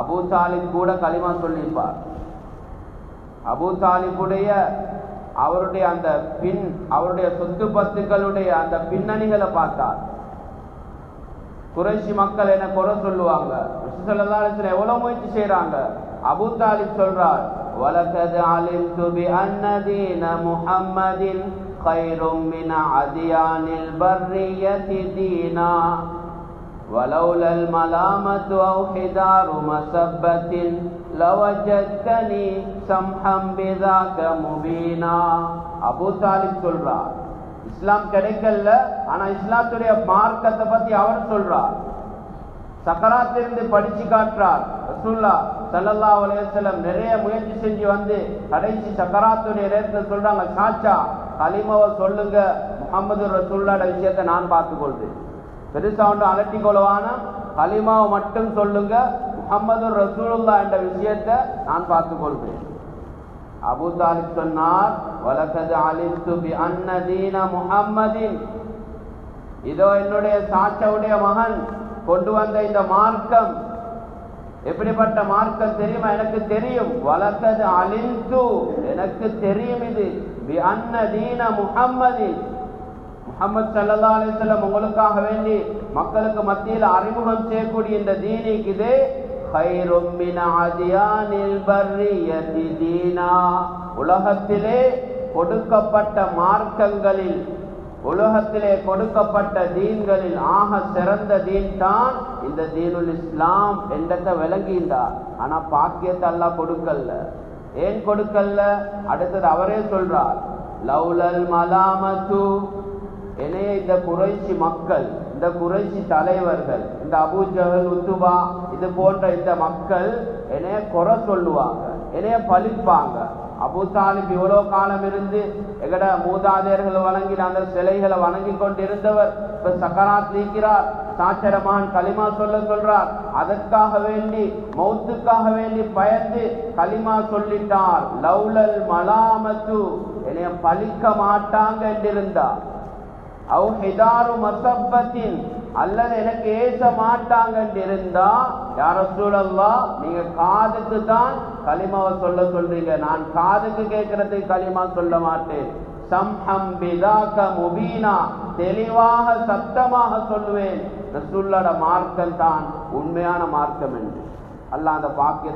Abu தாலிப் கூட களிமா சொல்லியிருப்பார் அபூ தாலிபுடைய அவருடைய அந்த பின் அவருடைய சொத்து பத்துக்களுடைய அந்த பின்னணிகளை பார்த்தார் குறைஷி மக்கள் என்ன குறை சொல்லுவாங்க ரிசுசல்லாத்துல எவ்வளவு முயற்சி செய்யறாங்க அபூ தாலிப் சொல்றார் وَلَقَدْ عَلِمْتُ بِأَنَّ دِينَ مُحَمَّدٍ خَيْرٌ مِنْ عَدْيَانِ الْبَرِّيَّةِ دِينًا ولولا الملامة أو حدار مسبة لوجدتني سمحا بذاك مبينا அபூ தாலிப் சொல்றார் இஸ்லாம் கிடைக்கல ஆனா இஸ்லாத்துடைய மார்க்கத்தை பத்தி அவர் சொல்றார் சக்கராத்திலிருந்து படிச்சு காட்டுறார் ரசூல்லா சல்லல்லா அலையம் நிறைய முயற்சி செஞ்சு வந்து கடைசி சக்கராத்துடைய நேரத்தில் சொல்றாங்க சாச்சா கலிமாவை சொல்லுங்க முகமது ரசூல்லாட விஷயத்தை நான் பார்த்துக்கொள்றேன் பெருசா ஒன்று அலட்டி கொள்வான கலிமாவை மட்டும் சொல்லுங்க. முகமது ரசூலுல்லா என்ற விஷயத்தை நான் பார்த்துக் கொள்வேன் அபு தாலிப் சொன்னார் வலக்கது அலித்து பி அன்னதீன முகம்மதின் இதோ என்னுடைய சாச்சவுடைய மகன் கொண்டு வந்த இந்த மார்க்கம். எப்படிப்பட்ட மார்க்கம் தெரியுமா? எனக்கு தெரியும். வளர்த்தது அலிந்து எனக்கு தெரியும் இது. பி அன்னதீன முகம்மதின் முகமது சல்லா அலிஸ்லம் உங்களுக்காக வேண்டி மக்களுக்கு மத்தியில் அறிமுகம் செய்யக்கூடிய இந்த தீனிக்கு இது உலகத்திலே கொடுக்கப்பட்ட மார்க்கங்களில் உலகத்திலே கொடுக்கப்பட்ட தீன்களில் ஆக சிறந்த தீன் தான் இந்த தீனுல் இஸ்லாம் என்றத்தை விளங்கின்றார் ஆனா பாக்கியத்தை எல்லாம் கொடுக்கல. ஏன் கொடுக்கல? அடுத்தது அவரே சொல்றார் லவ்லல் மலாமத்து என்னைய இந்த குறைச்சி மக்கள் இந்த குறைச்சி தலைவர்கள் இந்த அபூஜகல் உத்துபா இது போன்ற இந்த மக்கள் என்னைய குறை சொல்லுவாங்க என்னைய பழிப்பாங்க. அபுசாலிப் இவ்வளோ காலம் இருந்து எங்கட மூதாதையர்கள் வணங்கின அந்த சிலைகளை வணங்கி கொண்டிருந்தவர் இப்ப சக்கராத் நீக்கிறார் சாச்சரமான் களிமா சொல்ல சொல்றார். அதற்காக வேண்டி மௌத்துக்காக வேண்டி பயந்து களிமா சொல்லிட்டார். லவ்லல் மலாமத்து என்னைய பழிக்க மாட்டாங்க என்றிருந்தார். அவ் ஹிதாரு மசப்பத்தின். அல்லது எனக்கு ஏச மாட்டாங்க இருந்தா யார சூழல்லா நீங்க காதுக்கு தான் களிமாவை சொல்ல சொல்றீங்க. நான் காதுக்கு கேட்கறது களிமா சொல்ல மாட்டேன். சம்ஹம் பிதாக்க முபீனா தெளிவாக சத்தமாக சொல்லுவேன். ரசூல்லோட மார்க்கம் தான் உண்மையான மார்க்கம் என்று. அல்ல அந்த பாக்கிய